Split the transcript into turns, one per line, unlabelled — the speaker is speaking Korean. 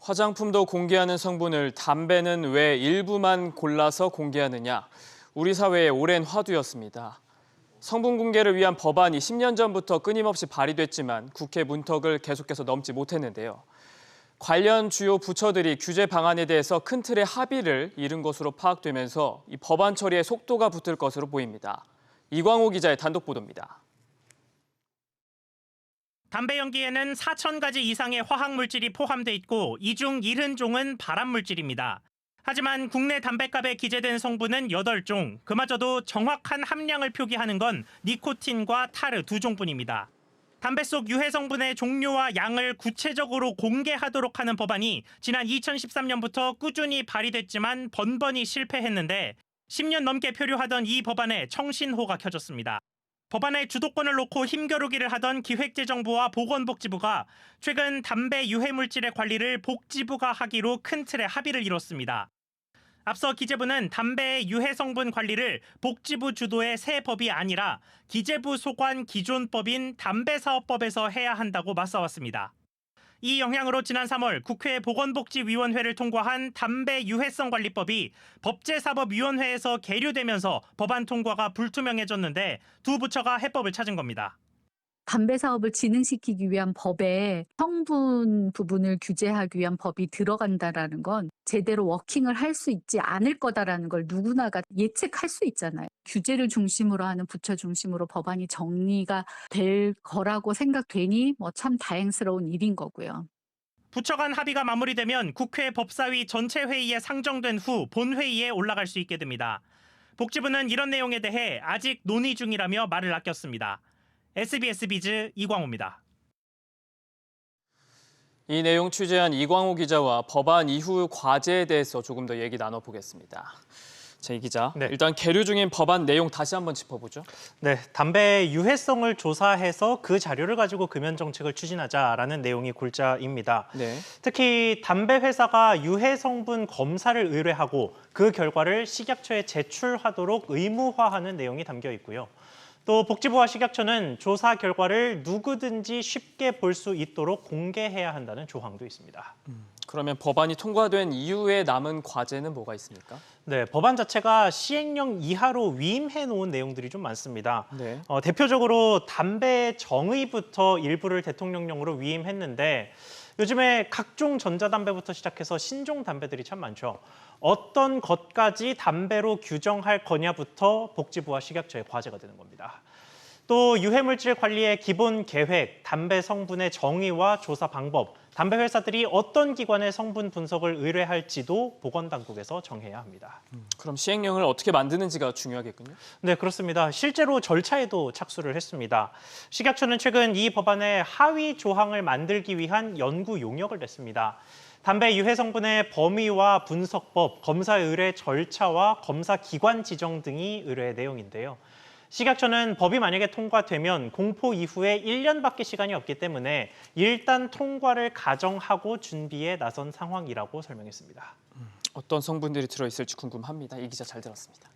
화장품도 공개하는 성분을 담배는 왜 일부만 골라서 공개하느냐. 우리 사회의 오랜 화두였습니다. 성분 공개를 위한 법안이 10년 전부터 끊임없이 발의됐지만 국회 문턱을 계속해서 넘지 못했는데요. 관련 주요 부처들이 규제 방안에 대해서 큰 틀의 합의를 이룬 것으로 파악되면서 이 법안 처리에 속도가 붙을 것으로 보입니다. 이광호 기자의 단독 보도입니다.
담배 연기에는 4천 가지 이상의 화학 물질이 포함돼 있고 이 중 70종은 발암 물질입니다. 하지만 국내 담배값에 기재된 성분은 8종, 그마저도 정확한 함량을 표기하는 건 니코틴과 타르 두 종뿐입니다. 담배 속 유해 성분의 종류와 양을 구체적으로 공개하도록 하는 법안이 지난 2013년부터 꾸준히 발의됐지만 번번이 실패했는데 10년 넘게 표류하던 이 법안에 청신호가 켜졌습니다. 법안의 주도권을 놓고 힘겨루기를 하던 기획재정부와 보건복지부가 최근 담배 유해 물질의 관리를 복지부가 하기로 큰 틀의 합의를 이뤘습니다. 앞서 기재부는 담배의 유해 성분 관리를 복지부 주도의 새 법이 아니라 기재부 소관 기존법인 담배사업법에서 해야 한다고 맞서왔습니다. 이 영향으로 지난 3월 국회 보건복지위원회를 통과한 담배 유해성 관리법이 법제사법위원회에서 계류되면서 법안 통과가 불투명해졌는데 두 부처가 해법을 찾은 겁니다.
담배 사업을 진흥시키기 위한 법에 성분 부분을 규제하기 위한 법이 들어간다라는 건 제대로 워킹을 할 수 있지 않을 거다라는 걸 누구나가 예측할 수 있잖아요. 규제를 중심으로 하는 부처 중심으로 법안이 정리가 될 거라고 생각되니 뭐 참 다행스러운 일인 거고요.
부처 간 합의가 마무리되면 국회 법사위 전체 회의에 상정된 후 본회의에 올라갈 수 있게 됩니다. 복지부는 이런 내용에 대해 아직 논의 중이라며 말을 아꼈습니다. SBS 비즈 이광호입니다.
이 내용 취재한 이광호 기자와 법안 이후 과제에 대해서 조금 더 얘기 나눠보겠습니다. 자, 이 기자.
네.
일단 계류 중인 법안 내용 다시 한번 짚어보죠.
네, 담배의 유해성을 조사해서 그 자료를 가지고 금연 정책을 추진하자라는 내용이 골자입니다.
네.
특히 담배 회사가 유해 성분 검사를 의뢰하고 그 결과를 식약처에 제출하도록 의무화하는 내용이 담겨 있고요. 또 복지부와 식약처는 조사 결과를 누구든지 쉽게 볼 수 있도록 공개해야 한다는 조항도 있습니다.
그러면 법안이 통과된 이후에 남은 과제는 뭐가 있습니까?
네, 법안 자체가 시행령 이하로 위임해 놓은 내용들이 좀 많습니다.
네.
어, 대표적으로 담배 정의부터 일부를 대통령령으로 위임했는데 요즘에 각종 전자담배부터 시작해서 신종 담배들이 참 많죠. 어떤 것까지 담배로 규정할 거냐부터 복지부와 식약처의 과제가 되는 겁니다. 또 유해물질 관리의 기본 계획, 담배 성분의 정의와 조사 방법, 담배 회사들이 어떤 기관의 성분 분석을 의뢰할지도 보건 당국에서 정해야 합니다.
그럼 시행령을 어떻게 만드는지가 중요하겠군요.
네, 그렇습니다. 실제로 절차에도 착수를 했습니다. 식약처는 최근 이 법안의 하위 조항을 만들기 위한 연구 용역을 냈습니다. 담배 유해 성분의 범위와 분석법, 검사 의뢰 절차와 검사 기관 지정 등이 의뢰 내용인데요. 식약처는 법이 만약에 통과되면 공포 이후에 1년밖에 시간이 없기 때문에 일단 통과를 가정하고 준비에 나선 상황이라고 설명했습니다.
어떤 성분들이 들어있을지 궁금합니다. 이 기자 잘 들었습니다.